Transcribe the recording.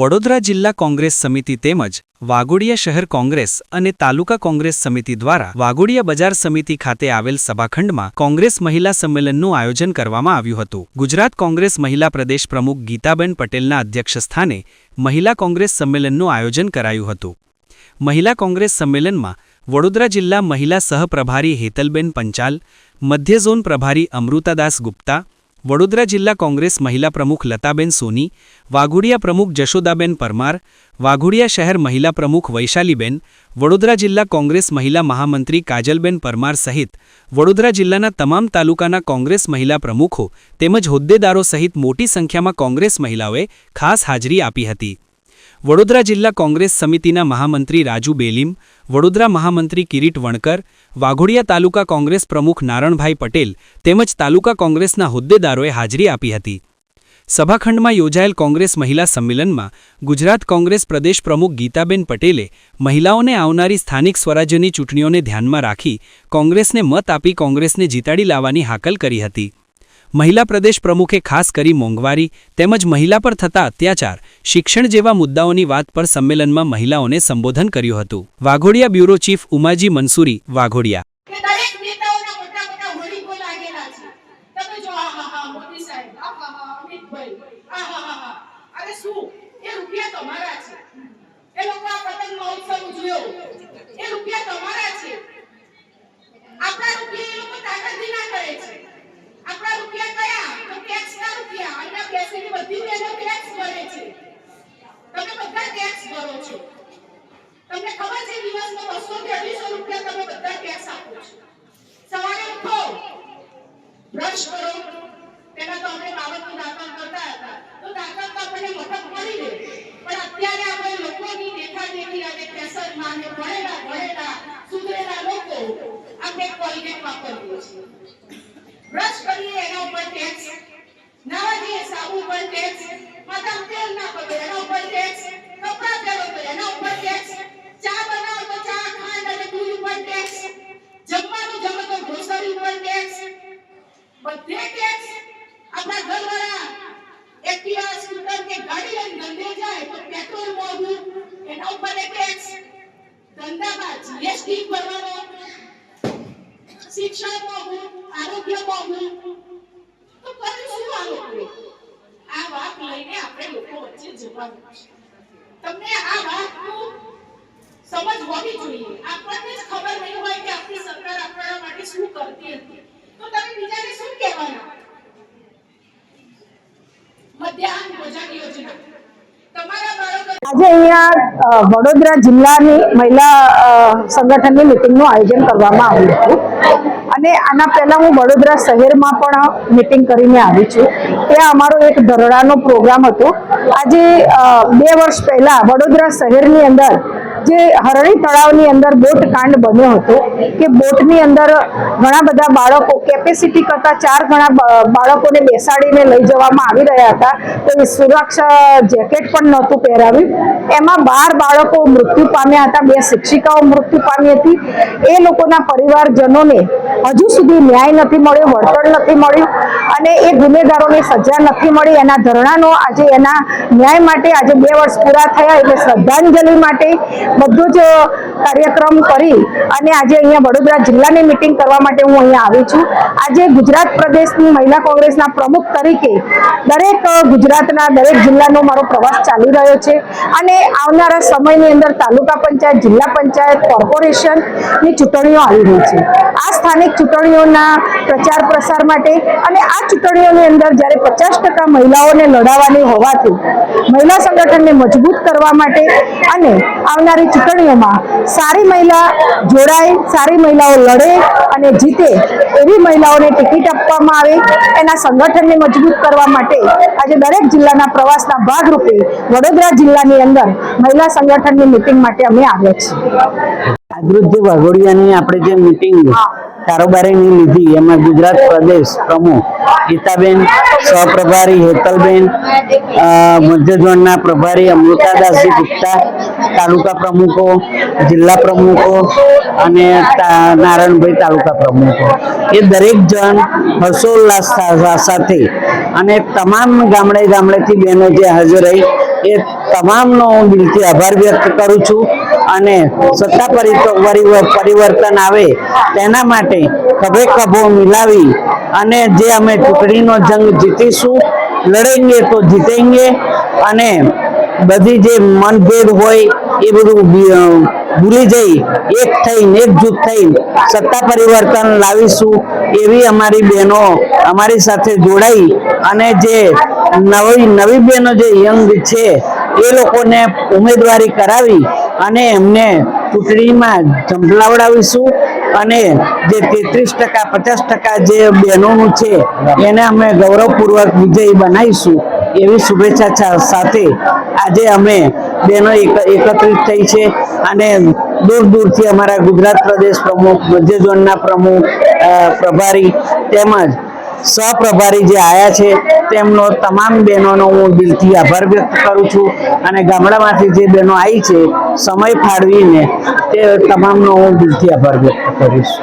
વડોદરા જિલ્લા કોંગ્રેસ સમિતિ તેમજ વાઘોડિયા શહેર કોંગ્રેસ અને તાલુકા કોંગ્રેસ સમિતિ દ્વારા વાઘોડિયા બજાર સમિતિ ખાતે આવેલ સભાખંડમાં કોંગ્રેસ મહિલા સંમેલનનું આયોજન કરવામાં આવ્યું હતું. ગુજરાત કોંગ્રેસ મહિલા પ્રદેશ પ્રમુખ ગીતાબેન પટેલના અધ્યક્ષસ્થાને મહિલા કોંગ્રેસ સંમેલનનું આયોજન કરાયું હતું. મહિલા કોંગ્રેસ સંમેલનમાં વડોદરા જિલ્લા મહિલા સહપ્રભારી હેતલબેન પંચાલ, મધ્ય ઝોન પ્રભારી અમૃતાદાસ ગુપ્તા વડોદરા જિલ્લા કોંગ્રેસ મહિલા પ્રમુખ લતાબેન સોની, વાઘોડિયા પ્રમુખ જશોદાબેન પરમાર, વાઘોડિયા શહેર મહિલા પ્રમુખ વૈશાલીબેન, વડોદરા જિલ્લા કોંગ્રેસ મહિલા મહામંત્રી કાજલબેન પરમાર સહિત વડોદરા જિલ્લાના તમામ તાલુકાના કોંગ્રેસ મહિલા પ્રમુખો તેમજ હોદ્દેદારો સહિત મોટી સંખ્યામાં કોંગ્રેસ મહિલાઓએ ખાસ હાજરી આપી હતી. વડોદરા જિલ્લા કોંગ્રેસ સમિતિના મહામંત્રી રાજુ બેલીમ, વડોદરા મહામંત્રી કિરીટ વણકર, વાઘોડિયા તાલુકા કોંગ્રેસ પ્રમુખ નારણભાઈ પટેલ તેમજ તાલુકા કોંગ્રેસના હોદ્દેદારોએ હાજરી આપી હતી. સભાખંડમાં યોજાયેલ કોંગ્રેસ મહિલા સંમેલનમાં ગુજરાત કોંગ્રેસ પ્રદેશ પ્રમુખ ગીતાબેન પટેલે મહિલાઓને આવનારી સ્થાનિક સ્વરાજ્યની ચૂંટણીઓને ધ્યાનમાં રાખી કોંગ્રેસને મત આપી કોંગ્રેસને જીતાડી લાવવાની હાકલ કરી હતી. મહિલા પ્રદેશ પ્રમુખે ખાસ કરી મોંઘવારી તેમજ મહિલા પર થતા અત્યાચાર, શિક્ષણ જેવા મુદ્દાઓની વાત પર સંમેલનમાં મહિલાઓને સંબોધન કર્યું હતું. Waghodia bureau chief Umaji Mansuri Waghodia. અરે રૂપિયા એ લોકો આ પતંગ ના કરે છે આપણા રૂપિયા કયા તો ટેક્સ ના તો આપણને મફત મળી રહે. પણ અત્યારે આપણે લોકોની દેખાદેખી અને ફેશનમાં અને ભણેલા ભણેલા, સુધરેલા લોકો આપણે કોલગેટ વાપરીએ છીએ. બ્રશ કરીએ, એના ઉપર ટેક્સ નાવા જઈએ સાબુ એના ઉપર ટેક્સ કપડાં પહેરો તો એના ઉપર ભરવાનો, શિક્ષણ મોંઘું, આરોગ્ય મોંઘું આજે અહીંયા વડોદરા જિલ્લાની મહિલા સંગઠનની મિટિંગનું આયોજન કરવામાં આવ્યું હતું. અને આના પહેલાં હું વડોદરા શહેરમાં પણ મિટિંગ કરીને આવી છું. ત્યાં અમારો એક ધરણાનો પ્રોગ્રામ હતો. આજે બે વર્ષ પહેલાં વડોદરા શહેરની અંદર જે હરણી તળાવની અંદર બોટ કાંડ બન્યો હતો, કે બોટની અંદર ઘણા બધા બાળકો કેપેસિટી કરતા ચાર ગણા બાળકોને બેસાડીને લઈ જવામાં આવી રહ્યા હતા. તો એ સુરક્ષા જેકેટ પણ નહોતું પહેરાવ્યું. એમાં બાર બાળકો મૃત્યુ પામ્યા હતા, બે શિક્ષિકાઓ મૃત્યુ પામી હતી. એ લોકોના પરિવારજનોને હજુ સુધી ન્યાય નથી મળ્યો વળતર નથી મળ્યું અને એ ગુનેગારોને સજા નથી મળી. એના ધરણાનો આજે એના ન્યાય માટે આજે બે વર્ષ પૂરા થયા. એટલે શ્રદ્ધાંજલિ માટે બધું જ કાર્યક્રમ કરી અને આજે અહીંયા વડોદરા જિલ્લાની મિટિંગ કરવા માટે હું અહીંયા આવી છું. આજે ગુજરાત પ્રદેશની મહિલા કોંગ્રેસના પ્રમુખ તરીકે દરેક ગુજરાતના દરેક જિલ્લાનો મારો પ્રવાસ ચાલી રહ્યો છે અને આવનારા સમયની અંદર તાલુકા પંચાયત, જિલ્લા પંચાયત, કોર્પોરેશનની ચૂંટણીઓ આવી રહી છે. આ સ્થાનિક ચૂંટણીઓના પ્રચાર પ્રસાર માટે અને આ ચૂંટણીઓની અંદર જ્યારે પચાસ ટકા મહિલાઓને લડાવવાની હોવાથી મહિલા સંગઠનને મજબૂત કરવા માટે અને આવનારી ચૂંટણીઓમાં સારી મહિલા જોડાય સારી મહિલાઓ લડે અને જીતે એવી મહિલાઓને ટિકિટ આપવામાં આવે એના સંગઠનને મજબૂત કરવા માટે આજે દરેક જિલ્લાના પ્રવાસના ભાગરૂપે વડોદરા જિલ્લાની અંદર મહિલા સંગઠનની મિટિંગ માટે અમે આવ્યા છીએ. જે વાઘોડિયાની આપણે જે મિટિંગ કારોબારીની લીધી એમાં ગુજરાત પ્રદેશ પ્રમુખ ગીતાબેન, સહપ્રભારી હેતલબેન મધ્યધ્વનના પ્રભારી અમૃતાદાસજી ગુપ્તા, તાલુકા પ્રમુખો, જિલ્લા પ્રમુખો અને નારાયણભાઈ તાલુકા પ્રમુખો. એ દરેક જણ હર્ષોલ્લાસ સાથે અને તમામ ગામડે ગામડેથી બહેનો જે હાજર રહી એ તમામનો હું દિલથી આભાર વ્યક્ત કરું છું અને સત્તા પરી- પરી- પરિવર્તન આવે તેના માટે ખભે ખભો મિલાવી અને જે અમે ચૂંટણીનો જંગ જીતીશું, લડેંગે તો જીતેંગે અને બધી જે મનભેદ હોય એ બધું ભૂલી જઈ, એક થઈને એકજૂથ થઈને સત્તા પરિવર્તન લાવીશું એવી અમારી બહેનો અમારી સાથે જોડાઈ અને જે નવી નવી બહેનો જે યંગ છે, એ લોકોને ઉમેદવારી કરાવી અને એમને ચૂંટણીમાં ઝંપલાવડાવીશું અને જે તેત્રીસ ટકા, પચાસ ટકા જે બહેનોનું છે, એને અમે ગૌરવપૂર્વક વિજયી બનાવીશું એવી શુભેચ્છા સાથે આજે અમે બહેનો એક- એકત્રિત થઈ છે અને દૂર દૂરથી અમારા ગુજરાત પ્રદેશ પ્રમુખ, મધ્ય ઝોનના પ્રમુખ પ્રભારી તેમજ સહપ્રભારી જે આયા છે, તેમનો તમામ બહેનોનો હું દિલથી આભાર વ્યક્ત કરું છું અને ગામડામાંથી જે બહેનો આવી છે, સમય ફાળવીને તે તમામનો હું દિલથી આભાર વ્યક્ત કરીશ.